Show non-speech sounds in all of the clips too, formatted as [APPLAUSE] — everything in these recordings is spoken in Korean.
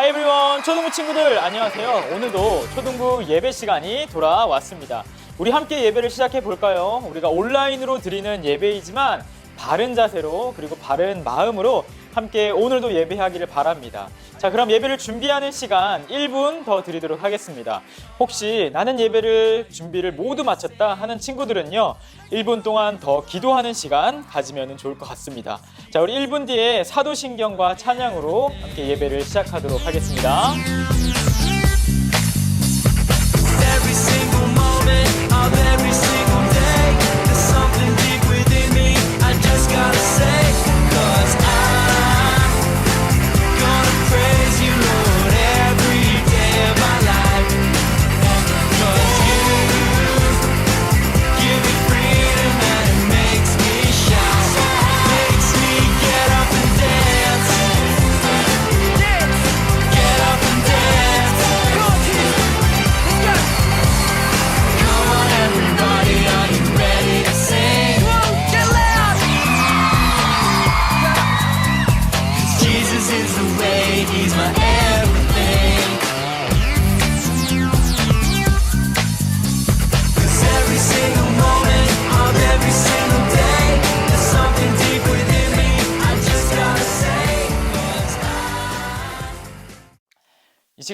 하이 에브리원 초등부 친구들 안녕하세요. 오늘도 초등부 예배 시간이 돌아왔습니다. 우리 함께 예배를 시작해 볼까요? 우리가 온라인으로 드리는 예배이지만 바른 자세로 그리고 바른 마음으로 함께 오늘도 예배하기를 바랍니다. 자, 그럼 예배를 준비하는 시간 1분 더 드리도록 하겠습니다. 혹시 나는 예배를 준비를 모두 마쳤다 하는 친구들은요, 1분 동안 더 기도하는 시간 가지면 좋을 것 같습니다. 자, 우리 1분 뒤에 사도신경과 찬양으로 함께 예배를 시작하도록 하겠습니다. Single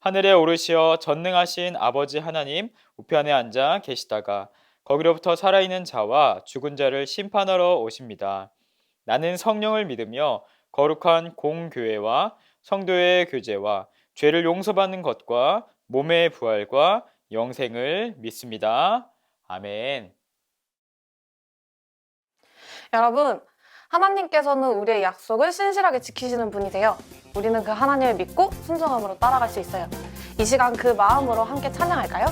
하늘에 오르시어 전능하신 아버지 하나님 우편에 앉아 계시다가 거기로부터 살아있는 자와 죽은 자를 심판하러 오십니다. 나는 성령을 믿으며 거룩한 공교회와 성도의 교제와 죄를 용서받는 것과 몸의 부활과 영생을 믿습니다. 아멘. 여러분, 하나님께서는 우리의 약속을 신실하게 지키시는 분이세요. 우리는 그 하나님을 믿고 순종함으로 따라갈 수 있어요. 이 시간 그 마음으로 함께 찬양할까요?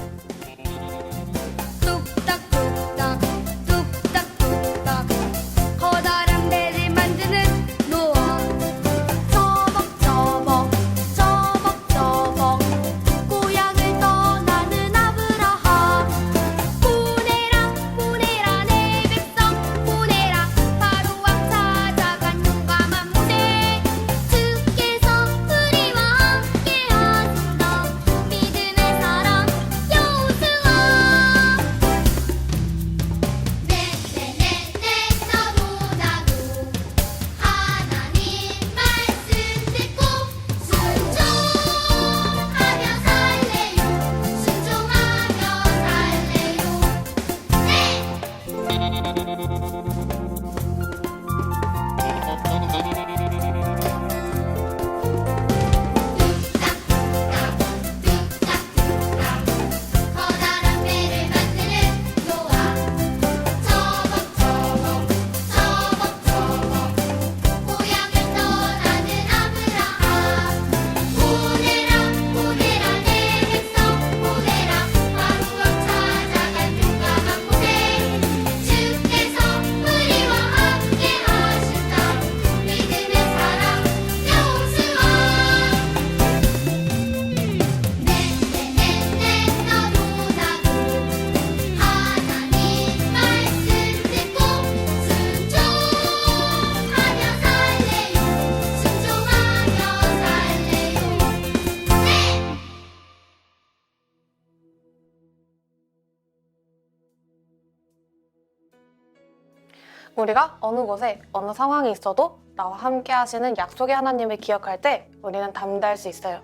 우리가 어느 곳에 어느 상황이 있어도 나와 함께 하시는 약속의 하나님을 기억할 때 우리는 담대할 수 있어요.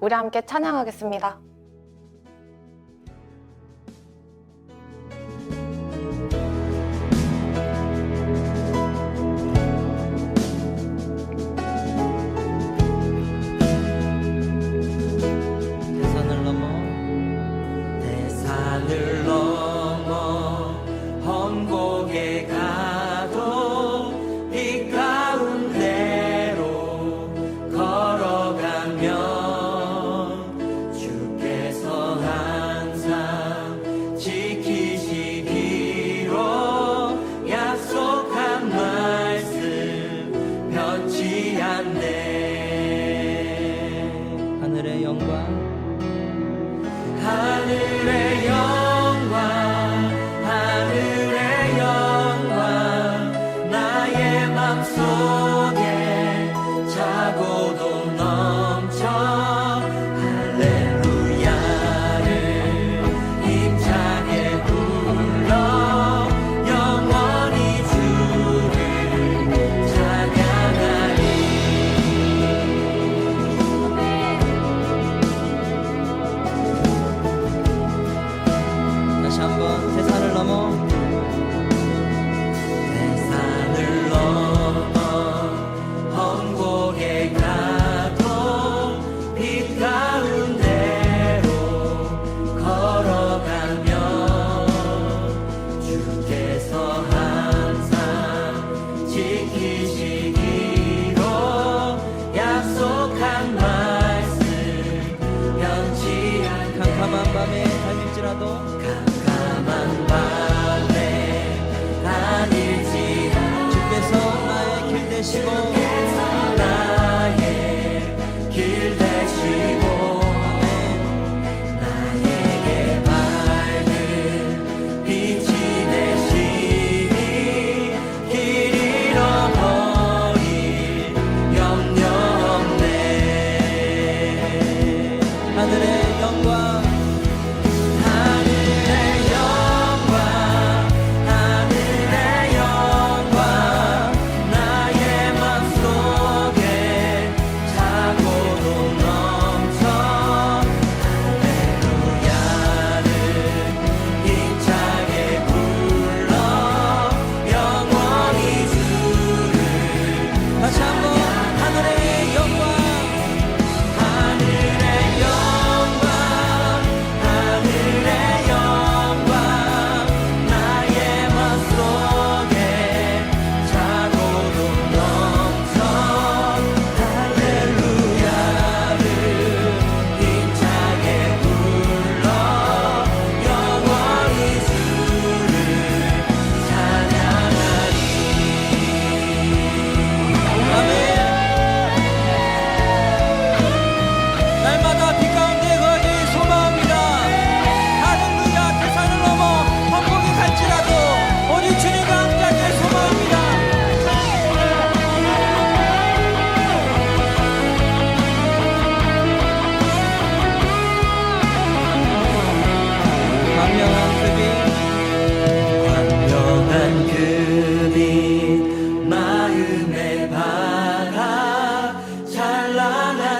우리 함께 찬양하겠습니다.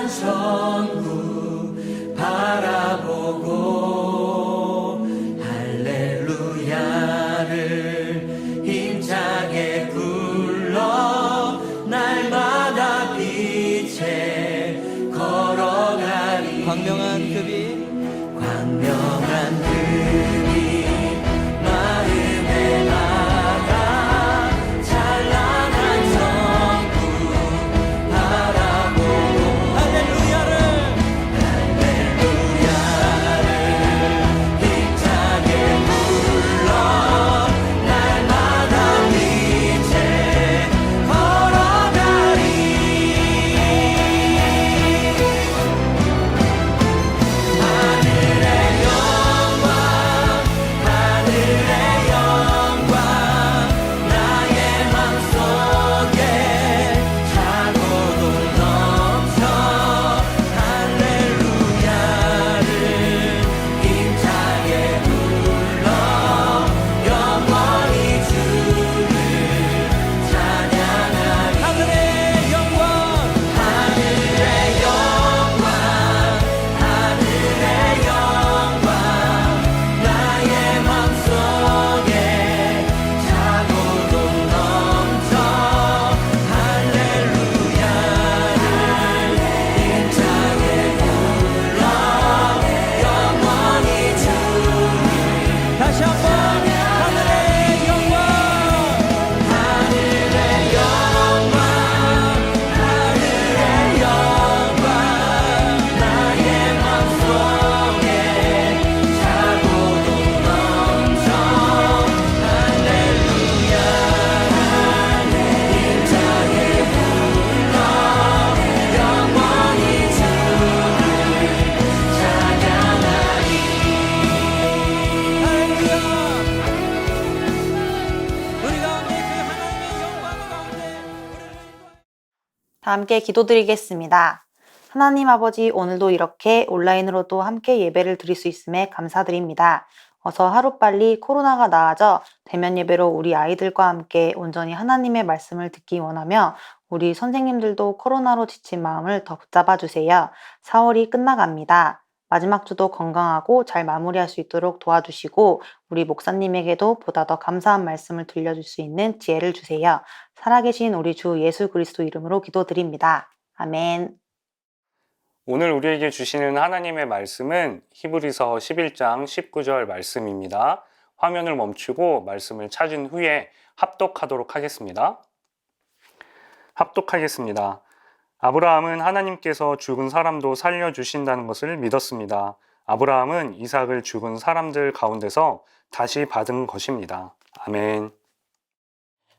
찬란한 다 함께 기도드리겠습니다. 하나님 아버지, 오늘도 이렇게 온라인으로도 함께 예배를 드릴 수 있음에 감사드립니다. 어서 하루빨리 코로나가 나아져 대면 예배로 우리 아이들과 함께 온전히 하나님의 말씀을 듣기 원하며 우리 선생님들도 코로나로 지친 마음을 더 붙잡아 주세요. 4월이 끝나갑니다. 마지막 주도 건강하고 잘 마무리할 수 있도록 도와주시고 우리 목사님에게도 보다 더 감사한 말씀을 들려줄 수 있는 지혜를 주세요. 살아계신 우리 주 예수 그리스도 이름으로 기도드립니다. 아멘. 오늘 우리에게 주시는 하나님의 말씀은 히브리서 11장 19절 말씀입니다. 화면을 멈추고 말씀을 찾은 후에 합독하도록 하겠습니다. 합독하겠습니다. 아브라함은 하나님께서 죽은 사람도 살려주신다는 것을 믿었습니다. 아브라함은 이삭을 죽은 사람들 가운데서 다시 받은 것입니다. 아멘.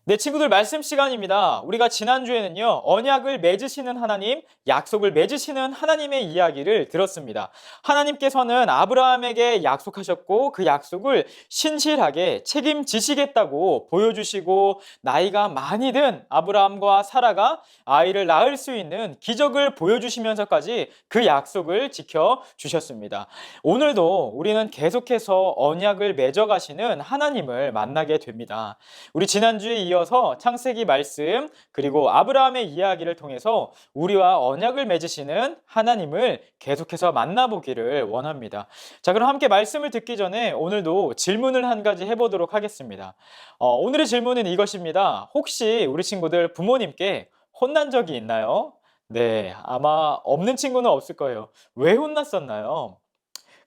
네, 친구들 말씀 시간입니다. 우리가 지난주에는요, 언약을 맺으시는 하나님, 약속을 맺으시는 하나님의 이야기를 들었습니다. 하나님께서는 아브라함에게 약속하셨고, 그 약속을 신실하게 책임지시겠다고 보여주시고, 나이가 많이 든 아브라함과 사라가 아이를 낳을 수 있는 기적을 보여주시면서까지 그 약속을 지켜 주셨습니다. 오늘도 우리는 계속해서 언약을 맺어 가시는 하나님을 만나게 됩니다. 우리 지난주에 이어 서 창세기 말씀 그리고 아브라함의 이야기를 통해서 우리와 언약을 맺으시는 하나님을 계속해서 만나보기를 원합니다. 자, 그럼 함께 말씀을 듣기 전에 오늘도 질문을 한 가지 해보도록 하겠습니다. 어, 오늘의 질문은 이것입니다. 혹시 우리 친구들 부모님께 혼난 적이 있나요? 네, 아마 없는 친구는 없을 거예요. 왜 혼났었나요?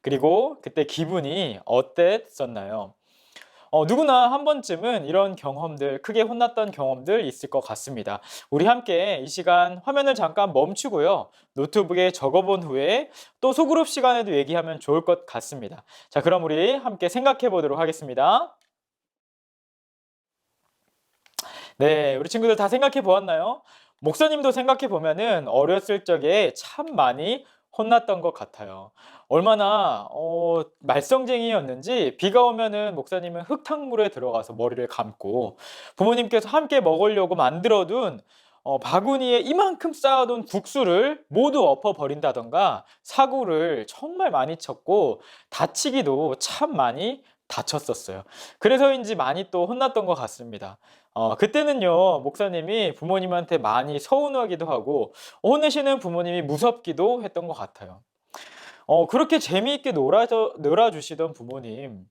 그리고 그때 기분이 어땠었나요? 어, 누구나 한 번쯤은 이런 경험들, 크게 혼났던 경험들 있을 것 같습니다. 우리 함께 이 시간 화면을 잠깐 멈추고요. 노트북에 적어본 후에 또 소그룹 시간에도 얘기하면 좋을 것 같습니다. 자, 그럼 우리 함께 생각해 보도록 하겠습니다. 네, 우리 친구들 다 생각해 보았나요? 목사님도 생각해 보면은 어렸을 적에 참 많이 혼났던 것 같아요. 얼마나 어, 말썽쟁이였는지 비가 오면은 목사님은 흙탕물에 들어가서 머리를 감고 부모님께서 함께 먹으려고 만들어둔 어, 바구니에 이만큼 쌓아둔 국수를 모두 엎어버린다던가 사고를 정말 많이 쳤고 다치기도 참 많이 다쳤었어요. 그래서인지 많이 또 혼났던 것 같습니다. 어, 그때는요, 목사님이 부모님한테 많이 서운하기도 하고, 혼내시는 부모님이 무섭기도 했던 것 같아요. 어, 그렇게 재미있게 놀아줘, 놀아주시던 부모님,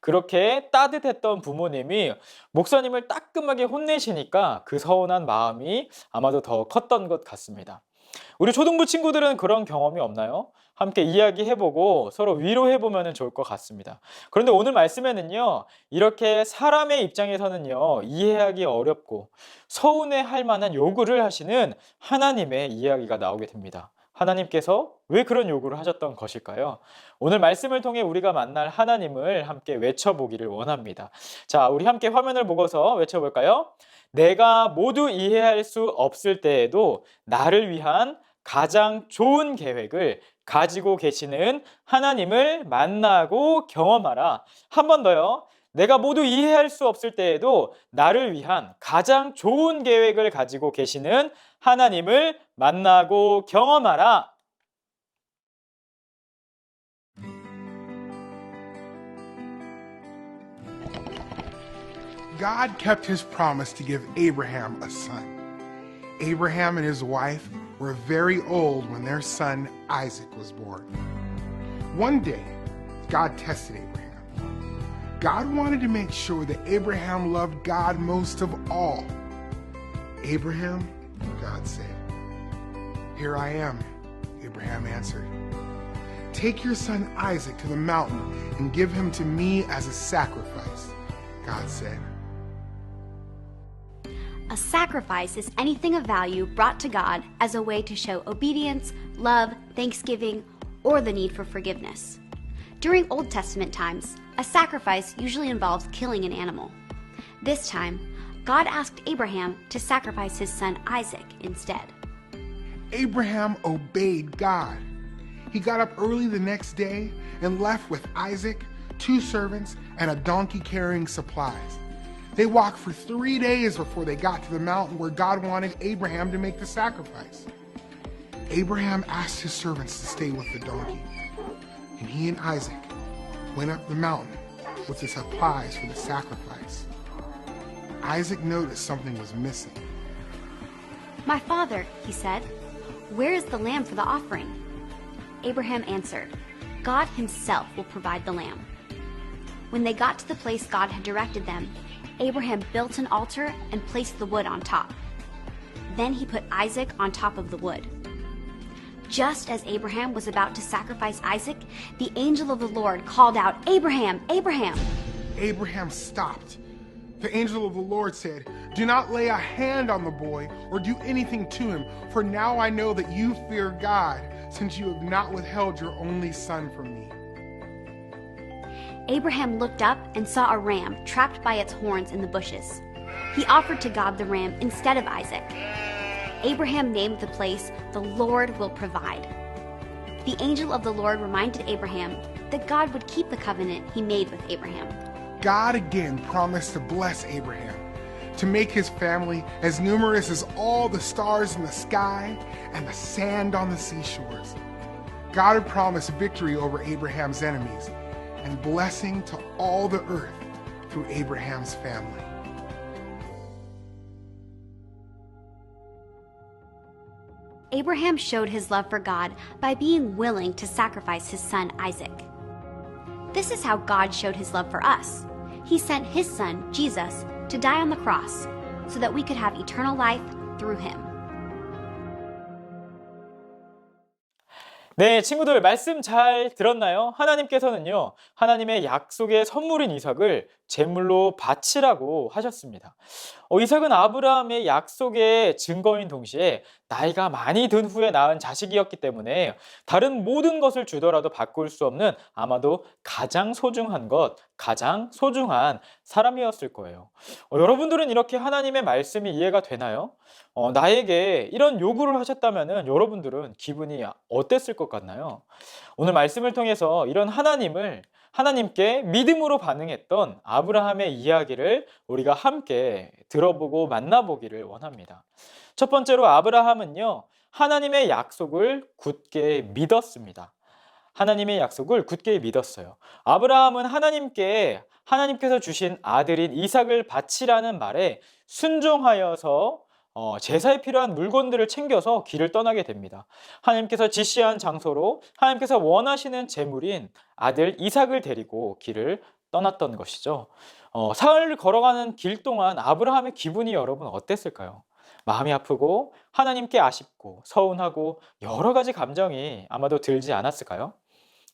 그렇게 따뜻했던 부모님이 목사님을 따끔하게 혼내시니까 그 서운한 마음이 아마도 더 컸던 것 같습니다. 우리 초등부 친구들은 그런 경험이 없나요? 함께 이야기해보고 서로 위로해보면 좋을 것 같습니다. 그런데 오늘 말씀에는요, 이렇게 사람의 입장에서는요, 이해하기 어렵고 서운해 할 만한 요구를 하시는 하나님의 이야기가 나오게 됩니다. 하나님께서 왜 그런 요구를 하셨던 것일까요? 오늘 말씀을 통해 우리가 만날 하나님을 함께 외쳐보기를 원합니다. 자, 우리 함께 화면을 보고서 외쳐볼까요? 내가 모두 이해할 수 없을 때에도 나를 위한 가장 좋은 계획을 가지고 계시는 하나님을 만나고 경험하라. 한 번 더요. 내가 모두 이해할 수 없을 때에도 나를 위한 가장 좋은 계획을 가지고 계시는 하나님을 만나고 경험하라. God kept his promise to give Abraham a son. Abraham and his wife were very old when their son Isaac was born. One day, God tested Abraham. God wanted to make sure that Abraham loved God most of all. Abraham, God said, Here I am, Abraham answered. Take your son Isaac to the mountain and give him to me as a sacrifice, God said. A sacrifice is anything of value brought to God as a way to show obedience, love, thanksgiving, or the need for forgiveness. During Old Testament times, a sacrifice usually involves killing an animal. This time, God asked Abraham to sacrifice his son Isaac instead. Abraham obeyed God. He got up early the next day and left with Isaac, two servants, and a donkey carrying supplies. They walked for three days before they got to the mountain where God wanted Abraham to make the sacrifice. Abraham asked his servants to stay with the donkey, and he and Isaac went up the mountain with the supplies for the sacrifice. Isaac noticed something was missing. My father, he said, where is the lamb for the offering? Abraham answered, God himself will provide the lamb. When they got to the place God had directed them, Abraham built an altar and placed the wood on top. Then he put Isaac on top of the wood. Just as Abraham was about to sacrifice Isaac, the angel of the Lord called out, Abraham, Abraham! Abraham stopped. The angel of the Lord said, Do not lay a hand on the boy or do anything to him, for now I know that you fear God, since you have not withheld your only son from me. Abraham looked up and saw a ram trapped by its horns in the bushes. he offered to God the ram instead of Isaac. Abraham named the place, The Lord Will Provide. The angel of the Lord reminded Abraham that God would keep the covenant he made with Abraham. God again promised to bless Abraham, to make his family as numerous as all the stars in the sky and the sand on the seashores. God had promised victory over Abraham's enemies and blessing to all the earth through Abraham's family. Abraham showed his love for God by being willing to sacrifice his son Isaac. This is how God showed his love for us. He sent his son, Jesus, to die on the cross so that we could have eternal life through him. 네, 친구들 말씀 잘 들었나요? 하나님께서는요, 하나님의 약속의 선물인 이삭을 제물로 바치라고 하셨습니다. 어, 이삭은 아브라함의 약속의 증거인 동시에 나이가 많이 든 후에 낳은 자식이었기 때문에 다른 모든 것을 주더라도 바꿀 수 없는 아마도 가장 소중한 것, 가장 소중한 사람이었을 거예요. 어, 여러분들은 이렇게 하나님의 말씀이 이해가 되나요? 어, 나에게 이런 요구를 하셨다면 여러분들은 기분이 어땠을 것 같나요? 오늘 말씀을 통해서 이런 하나님을 하나님께 믿음으로 반응했던 아브라함의 이야기를 우리가 함께 들어보고 만나보기를 원합니다. 첫 번째로 아브라함은요, 하나님의 약속을 굳게 믿었습니다. 하나님의 약속을 굳게 믿었어요. 아브라함은 하나님께 하나님께서 주신 아들인 이삭을 바치라는 말에 순종하여서 어, 제사에 필요한 물건들을 챙겨서 길을 떠나게 됩니다. 하나님께서 지시한 장소로 하나님께서 원하시는 제물인 아들 이삭을 데리고 길을 떠났던 것이죠. 어, 사흘 걸어가는 길 동안 아브라함의 기분이 여러분 어땠을까요? 마음이 아프고 하나님께 아쉽고 서운하고 여러 가지 감정이 아마도 들지 않았을까요?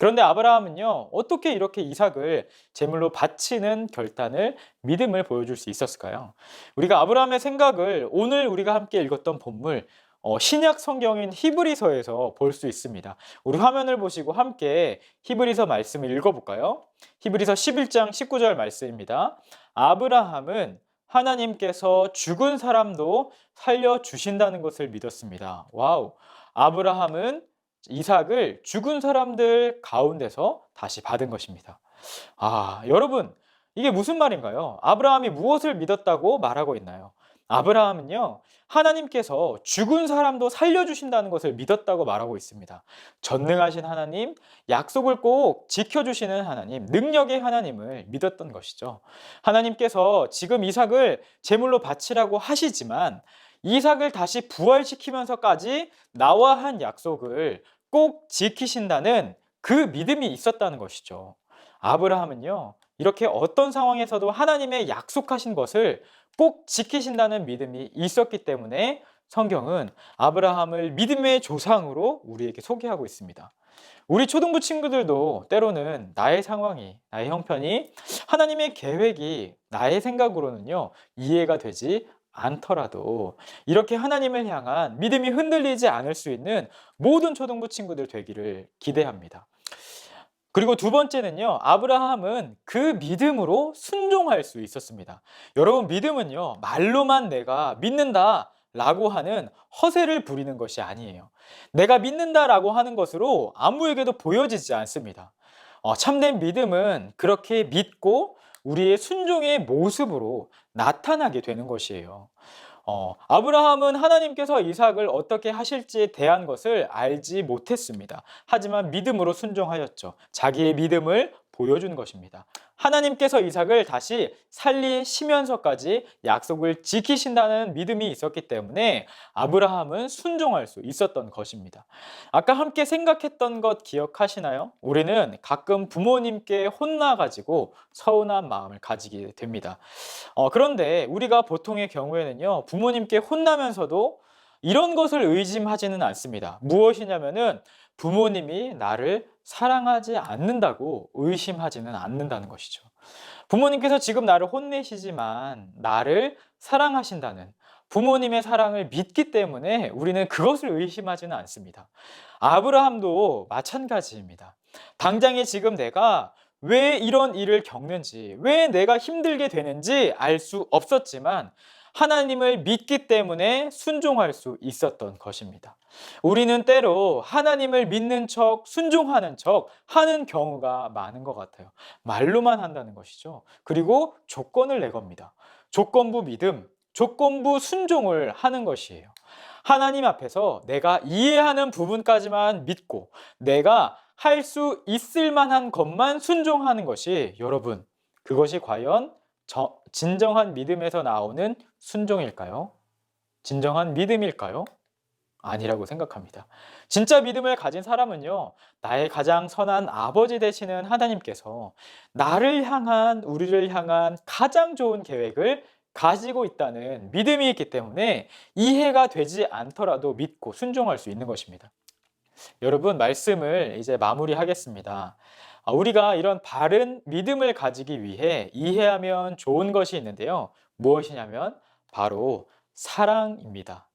그런데 아브라함은요, 어떻게 이렇게 이삭을 제물로 바치는 결단을 믿음을 보여줄 수 있었을까요? 우리가 아브라함의 생각을 오늘 우리가 함께 읽었던 본물, 어, 신약 성경인 히브리서에서 볼 수 있습니다. 우리 화면을 보시고 함께 히브리서 말씀을 읽어볼까요? 히브리서 11장 19절 말씀입니다. 아브라함은 하나님께서 죽은 사람도 살려주신다는 것을 믿었습니다. 와우. 아브라함은 이삭을 죽은 사람들 가운데서 다시 받은 것입니다. 아, 여러분, 이게 무슨 말인가요? 아브라함이 무엇을 믿었다고 말하고 있나요? 아브라함은요, 하나님께서 죽은 사람도 살려주신다는 것을 믿었다고 말하고 있습니다. 전능하신 하나님, 약속을 꼭 지켜주시는 하나님, 능력의 하나님을 믿었던 것이죠. 하나님께서 지금 이삭을 제물로 바치라고 하시지만, 이삭을 다시 부활시키면서까지 나와 한 약속을 꼭 지키신다는 그 믿음이 있었다는 것이죠. 아브라함은요, 이렇게 어떤 상황에서도 하나님의 약속하신 것을 꼭 지키신다는 믿음이 있었기 때문에 성경은 아브라함을 믿음의 조상으로 우리에게 소개하고 있습니다. 우리 초등부 친구들도 때로는 나의 상황이, 나의 형편이 하나님의 계획이 나의 생각으로는요, 이해가 되지 않더라도 이렇게 하나님을 향한 믿음이 흔들리지 않을 수 있는 모든 초등부 친구들 되기를 기대합니다. 그리고 두 번째는요, 아브라함은 그 믿음으로 순종할 수 있었습니다. 여러분, 믿음은요, 말로만 내가 믿는다. 라고 하는 허세를 부리는 것이 아니에요. 내가 믿는다 라고 하는 것으로 아무에게도 보여지지 않습니다. 어, 참된 믿음은 그렇게 믿고 우리의 순종의 모습으로 나타나게 되는 것이에요. 어, 아브라함은 하나님께서 이삭을 어떻게 하실지에 대한 것을 알지 못했습니다. 하지만 믿음으로 순종하였죠. 자기의 믿음을 보여준 것입니다. 하나님께서 이삭을 다시 살리시면서까지 약속을 지키신다는 믿음이 있었기 때문에 아브라함은 순종할 수 있었던 것입니다. 아까 함께 생각했던 것 기억하시나요? 우리는 가끔 부모님께 혼나가지고 서운한 마음을 가지게 됩니다. 어, 그런데 우리가 보통의 경우에는요, 부모님께 혼나면서도 이런 것을 의심하지는 않습니다. 무엇이냐면은 부모님이 나를 사랑하지 않는다고 의심하지는 않는다는 것이죠. 부모님께서 지금 나를 혼내시지만 나를 사랑하신다는 부모님의 사랑을 믿기 때문에 우리는 그것을 의심하지는 않습니다. 아브라함도 마찬가지입니다. 당장에 지금 내가 왜 이런 일을 겪는지, 왜 내가 힘들게 되는지 알 수 없었지만 하나님을 믿기 때문에 순종할 수 있었던 것입니다. 우리는 때로 하나님을 믿는 척, 순종하는 척 하는 경우가 많은 것 같아요. 말로만 한다는 것이죠. 그리고 조건을 내겁니다. 조건부 믿음, 조건부 순종을 하는 것이에요. 하나님 앞에서 내가 이해하는 부분까지만 믿고 내가 할 수 있을 만한 것만 순종하는 것이 여러분, 그것이 과연 저- 진정한 믿음에서 나오는 순종일까요? 진정한 믿음일까요? 아니라고 생각합니다. 진짜 믿음을 가진 사람은요, 나의 가장 선한 아버지 되시는 하나님께서 나를 향한, 우리를 향한 가장 좋은 계획을 가지고 있다는 믿음이 있기 때문에 이해가 되지 않더라도 믿고 순종할 수 있는 것입니다. 여러분, 말씀을 이제 마무리하겠습니다. 아, 우리가 이런 바른 믿음을 가지기 위해 이해하면 좋은 것이 있는데요. 무엇이냐면 바로 사랑입니다.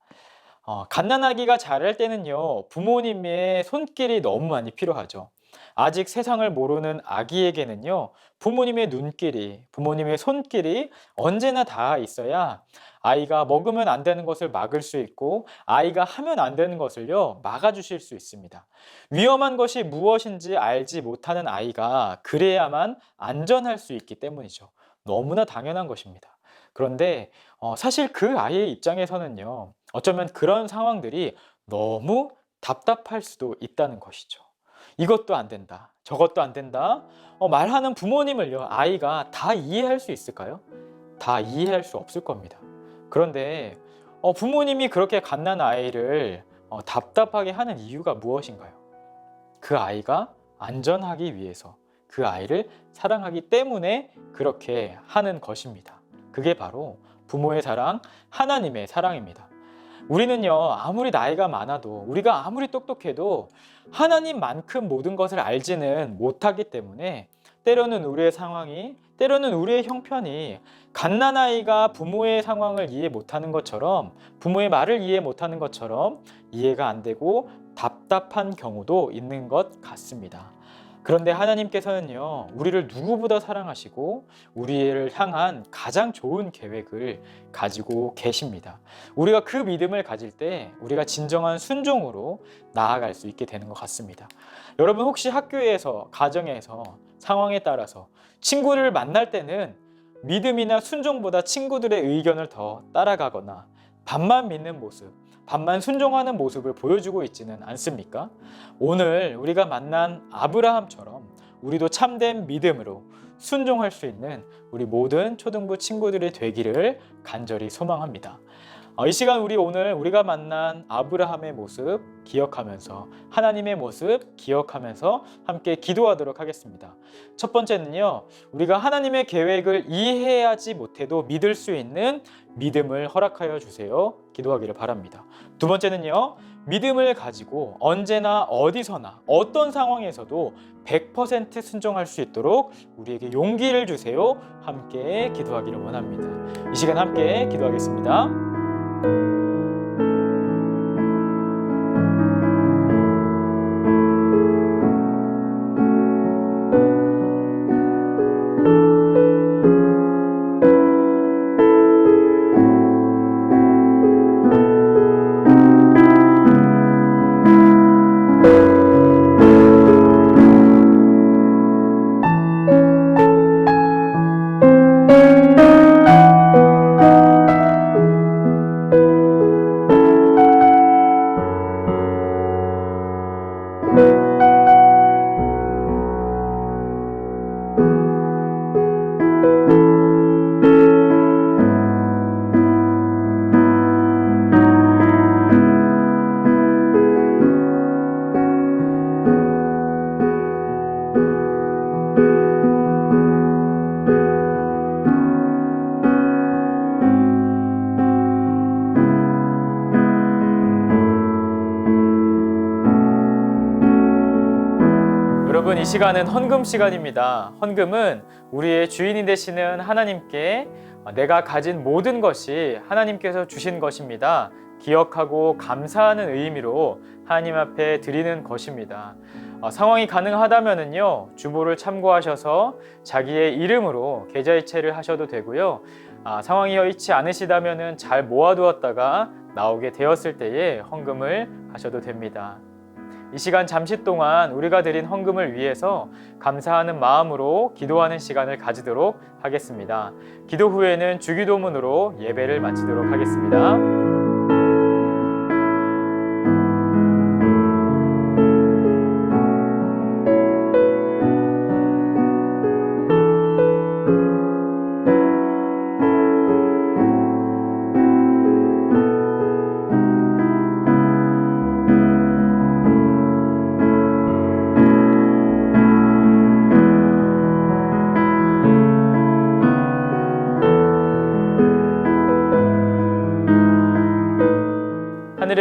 어, 갓난아기가 자랄 때는요, 부모님의 손길이 너무 많이 필요하죠. 아직 세상을 모르는 아기에게는요, 부모님의 눈길이, 부모님의 손길이 언제나 닿아 있어야 아이가 먹으면 안 되는 것을 막을 수 있고, 아이가 하면 안 되는 것을요, 막아주실 수 있습니다. 위험한 것이 무엇인지 알지 못하는 아이가 그래야만 안전할 수 있기 때문이죠. 너무나 당연한 것입니다. 그런데 어, 사실 그 아이의 입장에서는요, 어쩌면 그런 상황들이 너무 답답할 수도 있다는 것이죠. 이것도 안 된다. 저것도 안 된다. 어, 말하는 부모님을요, 아이가 다 이해할 수 있을까요? 다 이해할 수 없을 겁니다. 그런데 어, 부모님이 그렇게 갓난 아이를 어, 답답하게 하는 이유가 무엇인가요? 그 아이가 안전하기 위해서 그 아이를 사랑하기 때문에 그렇게 하는 것입니다. 그게 바로 부모의 사랑, 하나님의 사랑입니다. 우리는요, 아무리 나이가 많아도, 우리가 아무리 똑똑해도 하나님만큼 모든 것을 알지는 못하기 때문에 때로는 우리의 상황이, 때로는 우리의 형편이 갓난아이가 부모의 상황을 이해 못하는 것처럼, 부모의 말을 이해 못하는 것처럼 이해가 안 되고 답답한 경우도 있는 것 같습니다. 그런데 하나님께서는요, 우리를 누구보다 사랑하시고, 우리를 향한 가장 좋은 계획을 가지고 계십니다. 우리가 그 믿음을 가질 때, 우리가 진정한 순종으로 나아갈 수 있게 되는 것 같습니다. 여러분, 혹시 학교에서, 가정에서, 상황에 따라서 친구를 만날 때는 믿음이나 순종보다 친구들의 의견을 더 따라가거나, 반만 믿는 모습, 반만 순종하는 모습을 보여주고 있지는 않습니까? 오늘 우리가 만난 아브라함처럼 우리도 참된 믿음으로 순종할 수 있는 우리 모든 초등부 친구들이 되기를 간절히 소망합니다. 어, 이 시간 우리 오늘 우리가 만난 아브라함의 모습 기억하면서 하나님의 모습 기억하면서 함께 기도하도록 하겠습니다. 첫 번째는요, 우리가 하나님의 계획을 이해하지 못해도 믿을 수 있는 믿음을 허락하여 주세요. 기도하기를 바랍니다. 두 번째는요, 믿음을 가지고 언제나 어디서나 어떤 상황에서도 100% 순종할 수 있도록 우리에게 용기를 주세요. 함께 기도하기를 원합니다. 이 시간 함께 기도하겠습니다. 시간은 헌금 시간입니다. 헌금은 우리의 주인이 되시는 하나님께 내가 가진 모든 것이 하나님께서 주신 것입니다. 기억하고 감사하는 의미로 하나님 앞에 드리는 것입니다. 어, 상황이 가능하다면은요 주보를 참고하셔서 자기의 이름으로 계좌이체를 하셔도 되고요. 아, 상황이 여의치 않으시다면은 잘 모아두었다가 나오게 되었을 때에 헌금을 하셔도 됩니다. 이 시간 잠시 동안 우리가 드린 헌금을 위해서 감사하는 마음으로 기도하는 시간을 가지도록 하겠습니다. 기도 후에는 주기도문으로 예배를 마치도록 하겠습니다.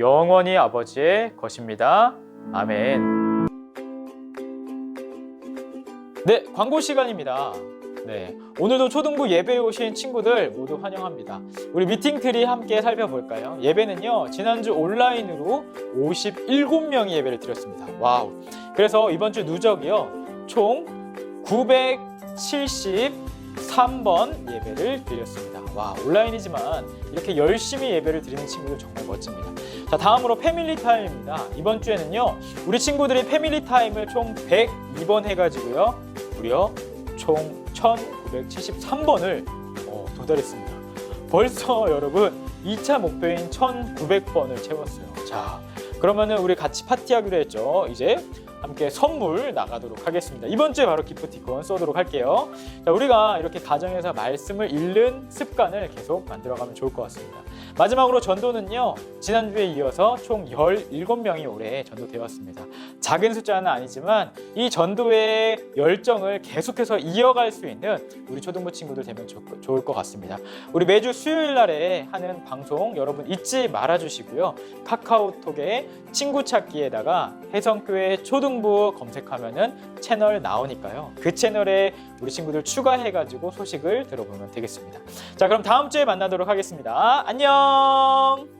영원히 아버지의 것입니다. 아멘. 네, 광고 시간입니다. 네, 오늘도 초등부 예배에 오신 친구들 모두 환영합니다. 우리 미팅트리 함께 살펴볼까요? 예배는요, 지난주 온라인으로 57명이 예배를 드렸습니다. 와우. 그래서 이번 주 누적이요, 총 973번 예배를 드렸습니다. 와, 온라인이지만 이렇게 열심히 예배를 드리는 친구들 정말 멋집니다. 자, 다음으로 패밀리 타임입니다. 이번 주에는요, 우리 친구들이 패밀리 타임을 총 102번 해가지고요, 무려 총 1973번을 어, 도달했습니다. 벌써 [LAUGHS] 여러분 2차 목표인 1900번을 채웠어요. 자, 그러면은 우리 같이 파티하기로 했죠. 이제 함께 선물 나가도록 하겠습니다. 이번 주에 바로 기프티콘 쏘도록 할게요. 자, 우리가 이렇게 가정에서 말씀을 읽는 습관을 계속 만들어가면 좋을 것 같습니다. 마지막으로 전도는요, 지난주에 이어서 총 17명이 올해 전도되었습니다. 작은 숫자는 아니지만 이 전도의 열정을 계속해서 이어갈 수 있는 우리 초등부 친구들 되면 좋, 좋을 것 같습니다. 우리 매주 수요일 날에 하는 방송 여러분 잊지 말아 주시고요. 카카오톡에 친구 찾기에다가 해성교회 초등부 검색하면은 채널 나오니까요. 그 채널에 우리 친구들 추가해 가지고 소식을 들어보면 되겠습니다. 자, 그럼 다음 주에 만나도록 하겠습니다. 안녕.